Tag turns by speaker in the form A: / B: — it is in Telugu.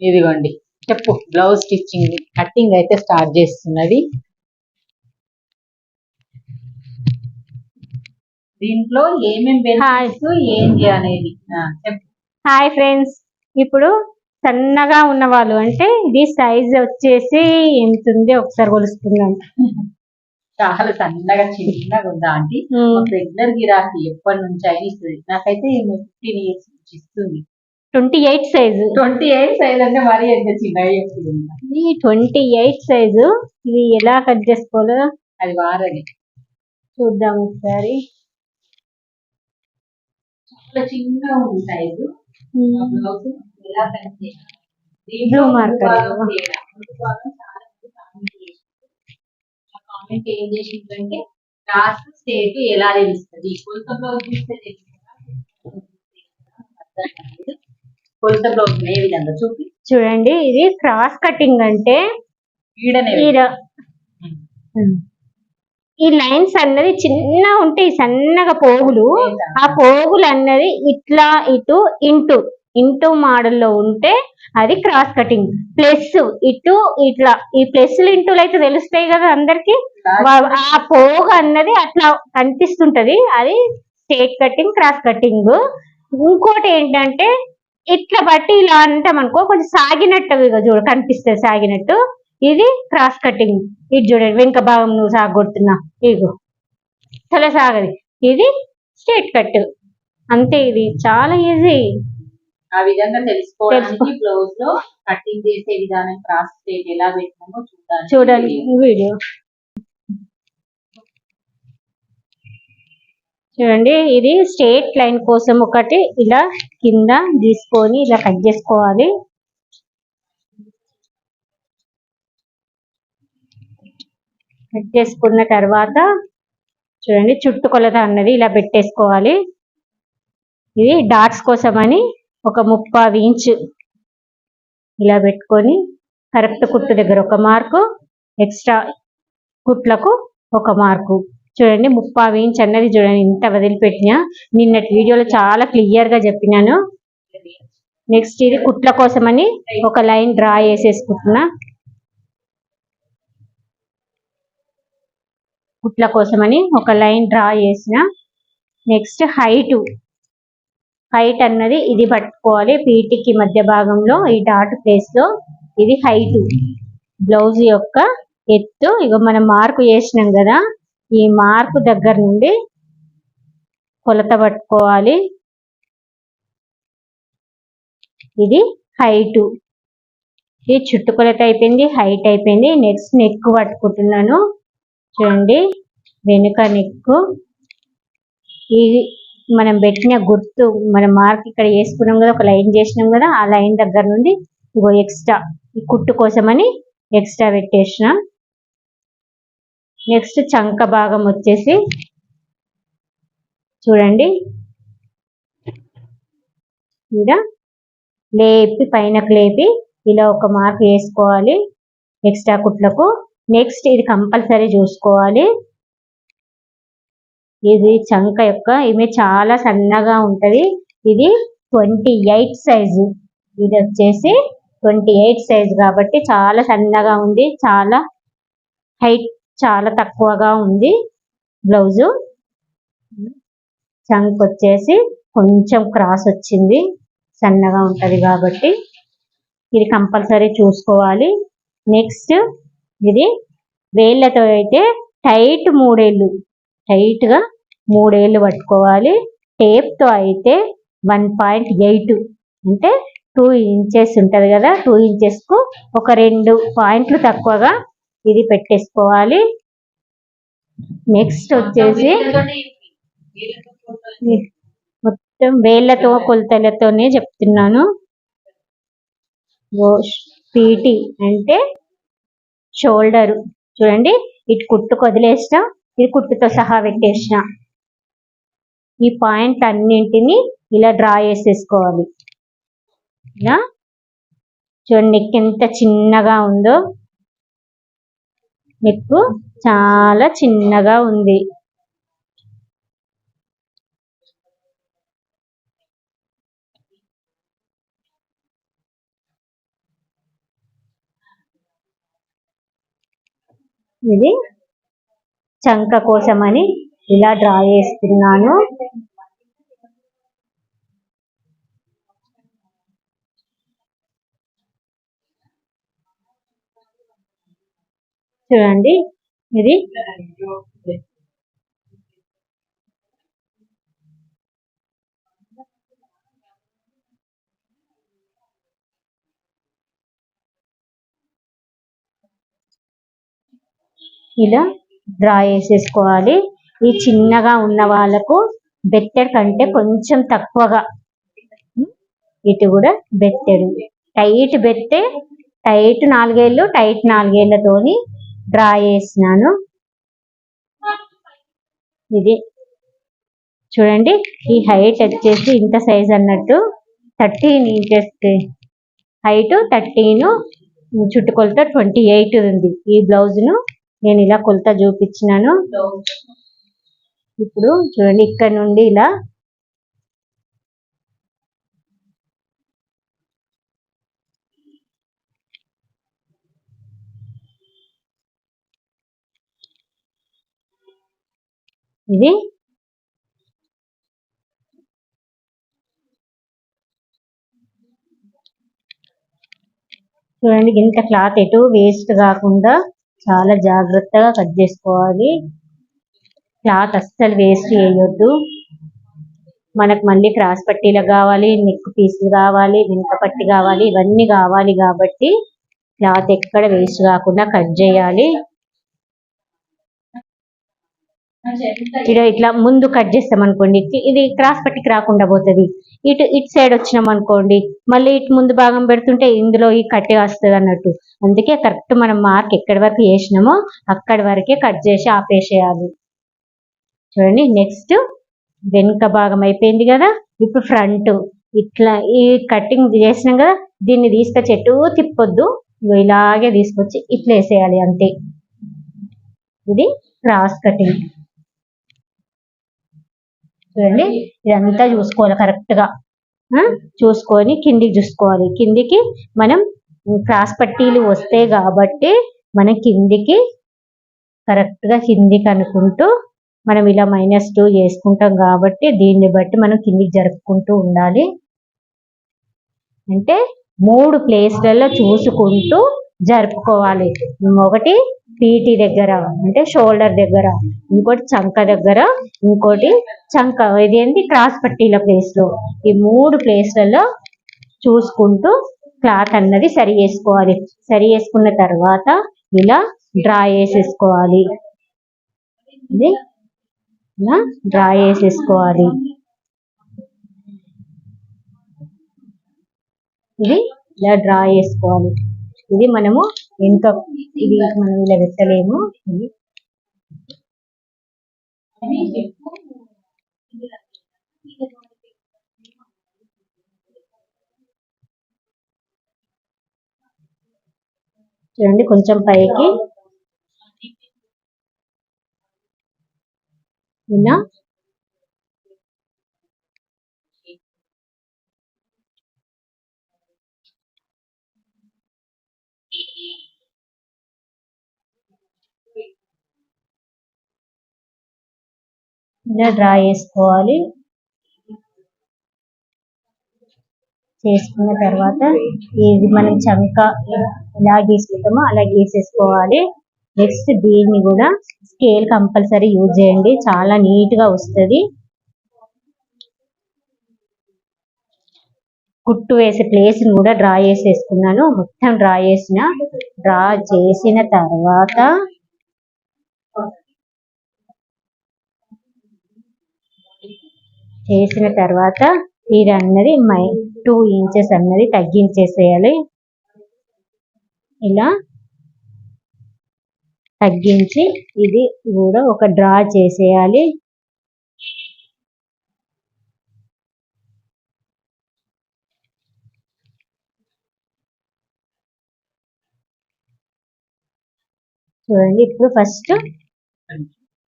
A: ఇదిగోండి చెప్పు. బ్లౌజ్ స్టిచ్చింగ్ కట్టింగ్ అయితే స్టార్ట్ చేస్తున్నది. దీంట్లో ఏమేం బెనిఫిట్స్ ఏంటి అనేది? చెప్పు.
B: హాయ్ ఫ్రెండ్స్ ఇప్పుడు సన్నగా ఉన్న వాళ్ళు అంటే ఇది సైజ్ వచ్చేసి ఎంత ఉంది ఒకసారి కొలుసుకుందాం.
A: చాలా సన్నగా చిన్నగా ఉందా ఆంటీ? రెగ్యులర్ గిరాకీ ఎప్పటి నుంచి అయినా ఇస్తుంది నాకైతే ఫిఫ్టీన్ ఇయర్స్ నుంచి ఇస్తుంది.
B: Twenty eight size
A: twenty eight size అంటే మరీ ఎంత
B: ఇది ట్వంటీ ఎయిట్ సైజు ఇది ఎలా కట్ చేసుకోవాలో
A: అది వారది.
B: చూద్దాం ఒకసారి.
A: చాలా చిన్నగా ఉంది సైజు ఎలా కట్ చేయాలి?
B: Blue marker.
A: కామెంట్ ఏం చేసిందంటే క్లాస్ స్టేట్ ఎలా తెలుస్తుంది? చూస్తే తెలుస్తుందా? కొలత బ్లౌజ్ ఏ విధంగా చూపి.
B: చూడండి ఇది క్రాస్ కటింగ్ అంటే ఈ లైన్స్ అన్నది చిన్నగా ఉంటాయి సన్నగా పోగులు. ఆ పోగులు అన్నది ఇట్లా ఇటు ఇంటూ. ఇంటూ మోడల్లో ఉంటే అది క్రాస్ కటింగ్. ప్లస్ ఇటు ఇట్లా. ఈ ప్లస్ ఇంటూలు అయితే తెలుస్తాయి కదా అందరికి? ఆ పోగు అన్నది అట్లా కనిపిస్తుంటది. అది స్ట్రేట్ కటింగ్ క్రాస్ కటింగ్. ఇంకోటి ఏంటంటే ఇట్లా బట్టి ఇలా అంటాం అనుకో కొంచెం సాగినట్టు చూడ కనిపిస్తుంది సాగినట్టు. ఇది క్రాస్ కటింగ్ ఇది చూడండి వెనుక భాగం నువ్వు సాగొడుతున్నా ఇగో. అసలు సాగది. ఇది స్ట్రేట్ కట్ అంతే ఇది. చాలా ఈజీ
A: ఆ విధంగా తెలుసుకోవడానికి
B: తెలుసుకో.
A: బ్లౌజ్లో కటింగ్ చేసే విధానం క్రాస్ ఎలా పెట్టినామో చూడాలి.
B: చూడండి వీడియో. చూడండి ఇది స్ట్రేట్ లైన్ కోసం ఒకటి ఇలా కింద తీసుకొని ఇలా కట్ చేసుకోవాలి. కట్ చేసుకున్న తర్వాత చూడండి చుట్టుకొలత అన్నది ఇలా పెట్టేసుకోవాలి. ఇది డాట్స్ కోసమని ఒక ముప్పావు ఇంచ్ ఇలా పెట్టుకొని కరెక్ట్ కుట్టు దగ్గర ఒక మార్కు ఎక్స్ట్రా కుట్లకు ఒక మార్కు. చూడండి ముప్పావు ఇంచ్ అన్నది చూడండి ఇంత వదిలిపెట్టినా. నిన్నటి వీడియోలో చాలా క్లియర్గా చెప్పినాను. నెక్స్ట్ ఇది కుట్ల కోసమని ఒక లైన్ డ్రా చేసేసుకుంటున్నా. కుట్ల కోసమని ఒక లైన్ డ్రా చేసిన. Next height. హైట్ అన్నది ఇది పట్టుకోవాలి పీటికి మధ్య భాగంలో ఈ డాట్ ప్లేస్లో. ఇది హైట్. బ్లౌజ్ యొక్క ఎత్తు ఇక మనం మార్కు చేసినాం కదా. ఈ మార్కు దగ్గర నుండి కొలత పట్టుకోవాలి. ఇది హైట్ ఇది చుట్టు కొలత అయిపోయింది హైట్ అయిపోయింది. నెక్స్ట్ నెక్ పట్టుకుంటున్నాను. చూడండి వెనుక నెక్ ఇది మనం పెట్టిన గుర్తు మన మార్క్ ఇక్కడ వేసుకున్నాం కదా ఒక లైన్ చేసినాం కదా ఆ లైన్ దగ్గర నుండి ఇగో ఎక్స్ట్రా ఈ కుట్టు కోసమని ఎక్స్ట్రా పెట్టేసిన. నెక్స్ట్ చంక భాగం వచ్చేసి చూడండి. ఇలా లేపి పైనకు లేపి ఇలా ఒక మార్క్ వేసుకోవాలి. ఎక్స్ట్రా కుట్లకు. నెక్స్ట్ ఇది కంపల్సరీ చూసుకోవాలి. ఇది చంక యొక్క ఈమె చాలా సన్నగా ఉంటుంది. ఇది ట్వంటీ ఎయిట్ సైజు ఇది వచ్చేసి ట్వంటీ ఎయిట్ సైజు కాబట్టి చాలా సన్నగా ఉంది. చాలా హైట్ చాలా తక్కువగా ఉంది బ్లౌజు. చంక్ వచ్చేసి కొంచెం క్రాస్ వచ్చింది సన్నగా ఉంటుంది కాబట్టి. ఇది కంపల్సరీ చూసుకోవాలి. నెక్స్ట్ ఇది వేళ్ళతో అయితే టైట్ మూడేళ్ళు టైట్గా మూడేళ్ళు పట్టుకోవాలి. టేప్తో అయితే వన్ పాయింట్ ఎయిట్ అంటే టూ ఇంచెస్ ఉంటుంది కదా టూ ఇంచెస్కు ఒక రెండు పాయింట్లు తక్కువగా ఇది పెట్టేసుకోవాలి. నెక్స్ట్ వచ్చేసి మొత్తం వేళ్ళతో కొలతలతోనే చెప్తున్నాను. పీటి అంటే షోల్డర్. చూడండి ఇటు కుట్టు కొదిలేసిన ఇది కుట్టుతో సహా పెట్టేసిన. ఈ పాయింట్ అన్నింటిని ఇలా డ్రా చేసేసుకోవాలి. ఇలా. చూడండి నెక్ ఎంత చిన్నగా ఉందో. మెతుకు చాలా చిన్నగా ఉంది. ఇది చంక కోసమని ఇలా డ్రా చేస్తున్నాను. చూడండి. ఇది ఇలా డ్రా చేసేసుకోవాలి. ఈ చిన్నగా ఉన్న వాళ్ళకు బెత్తెడ్ కంటే కొంచెం తక్కువగా. ఇటు కూడా బెత్తెడు. టైట్ బెత్తే టైట్ నాలుగేళ్ళు టైట్ నాలుగేళ్ళతోని డ్రా చేసినాను. ఇది చూడండి ఈ హైట్ వచ్చేసి ఇంత సైజ్ అన్నట్టు థర్టీన్ ఇంచెస్ హైట్ థర్టీన్ చుట్టుకొలత ట్వంటీ ఎయిట్ ఉంది. ఈ బ్లౌజ్ను నేను ఇలా కొలత చూపించినాను. ఇప్పుడు చూడండి ఇక్కడ నుండి ఇలా ఇది చూడండి ఇంత క్లాత్ ఎటు వేస్ట్ కాకుండా చాలా జాగ్రత్తగా కట్ చేసుకోవాలి. క్లాత్ అస్సలు వేస్ట్ చేయొద్దు. మనకు మళ్ళీ క్రాస్ పట్టీలకు కావాలి నెక్ పీసులు కావాలి వెనుక పట్టి కావాలి ఇవన్నీ కావాలి కాబట్టి క్లాత్ ఎక్కడ వేస్ట్ కాకుండా కట్ చేయాలి. ఇక్కడ ఇట్లా ముందు కట్ చేస్తాం అనుకోండి. ఇది క్రాస్ పట్టికి రాకుండా పోతుంది. ఇటు ఇటు సైడ్ వచ్చినాం అనుకోండి మళ్ళీ ఇటు ముందు భాగం పెడుతుంటే ఇందులో ఈ కట్టి వస్తుంది అన్నట్టు. అందుకే కరెక్ట్ మనం మార్క్ ఎక్కడి వరకు వేసినామో అక్కడి వరకే కట్ చేసి ఆపేసేయాలి. చూడండి నెక్స్ట్ వెనుక భాగం అయిపోయింది కదా. ఇప్పుడు ఫ్రంట్ ఇట్లా ఈ కటింగ్ చేసినాం కదా దీన్ని తీసుకొచ్చి ఎటు తిప్పొద్దు. ఇలాగే తీసుకొచ్చి ఇట్లా వేసేయాలి అంతే. ఇది క్రాస్ కటింగ్. చూడండి ఇదంతా చూసుకోవాలి కరెక్ట్గా చూసుకొని కిందికి చూసుకోవాలి. కిందికి మనం క్రాస్ పట్టీలు వస్తాయి కాబట్టి మనం కిందికి కరెక్ట్గా కిందికి అనుకుంటూ మనం ఇలా మైనస్ టూ చేసుకుంటాం కాబట్టి దీన్ని బట్టి మనం కిందికి జరుపుకుంటూ ఉండాలి. అంటే మూడు ప్లేస్లలో చూసుకుంటూ జరుపుకోవాలి. ఒకటి పీటీ దగ్గర అంటే షోల్డర్ దగ్గర ఇంకోటి చంక దగ్గర ఇంకోటి చంక ఇదేంటి? క్రాస్ పట్టీల ప్లేస్లో ఈ మూడు ప్లేస్లలో చూసుకుంటూ క్లాత్ అన్నది సరి చేసుకోవాలి. సరి చేసుకున్న తర్వాత ఇలా డ్రా చేసేసుకోవాలి. ఇది ఇలా డ్రా చేసేసుకోవాలి. ఇది ఇలా డ్రా చేసుకోవాలి. ఇది మనము ఎంత ఇది మనం ఇలా పెట్టలేము. ఇది. చూడండి కొంచెం పైకి. ఇలా. ఇలా డ్రా చేసుకోవాలి. చేసుకున్న తర్వాత ఇది మనం చంక ఎలా గీసుకుంటామో అలా గీసేసుకోవాలి. నెక్స్ట్ దీన్ని కూడా స్కేల్ కంపల్సరీ యూజ్ చేయండి. చాలా నీట్గా వస్తుంది. కుట్టు వేసే ప్లేస్ని కూడా డ్రా చేసేసుకున్నాను. మొత్తం డ్రా చేసిన డ్రా చేసిన తర్వాత చేసిన తర్వాత ఇది అన్నది మై టూ ఇంచెస్ అన్నది తగ్గించేసేయాలి. ఇలా తగ్గించి ఇది కూడా ఒక డ్రా చేసేయాలి. చూడండి ఇప్పుడు ఫస్ట్